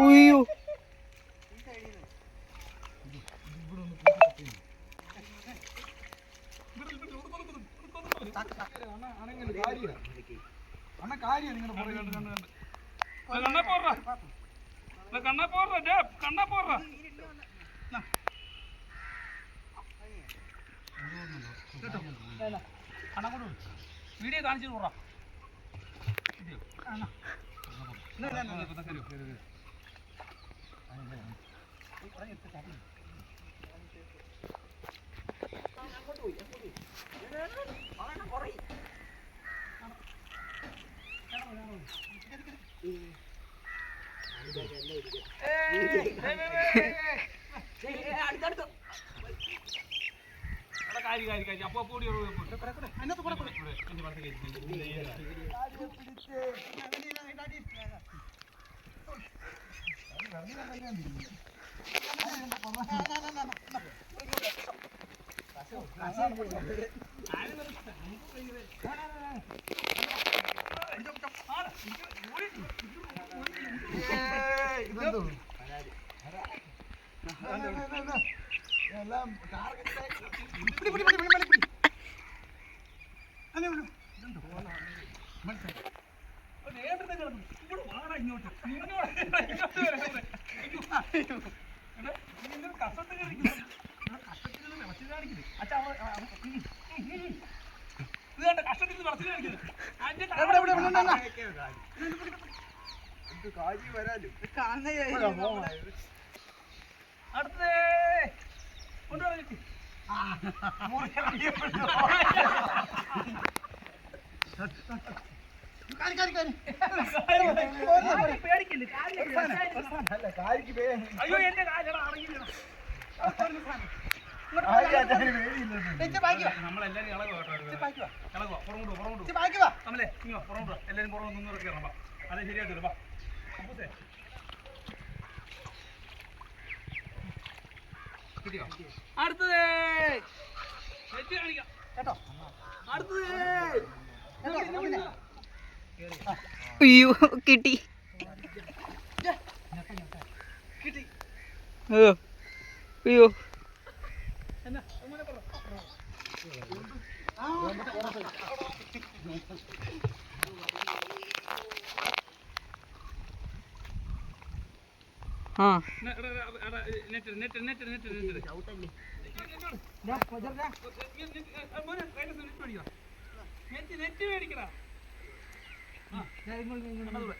ഉയ്യോ. അണ്ണ കാര്യം നിങ്ങളുടെ കണ്ണ പോറ കണ്ണ പോറ കണ്ണ പോറ വീഡിയോ കാണിച്ചു പോറാ കാരി കാരി കാരി അപ്പൊ ഓടി അതിനകത്ത് കൂടെ കൂടെ. എന്റെ കയറ്റി. ഇതെന്തോ? കാര്യം. വരാലും അടുത്തത്. കൊണ്ടുവരാ അയ്യോ എന്റെ കാലടാ പേടിയില്ല നമ്മളെല്ലാരും ഇളകുവാ കേട്ടോ ഇളകുവാ പുറകോട്ട് പുറകോട്ട് നമ്മളെ ഇങ്ങോ പുറകോട്ട്. എല്ലാരും പുറകോട്ട് നിന്ന് ഇറക്കണം വാ അതെ ശരിയായിട്ട് വരും വാ അടുത്തത്. അയ്യോ കാണിക്കാം. കേട്ടോ? അയ്യോ അയ്യോ. ആ. നെറ്റ് മേടിക്കടാ ആ, അതൂടെ.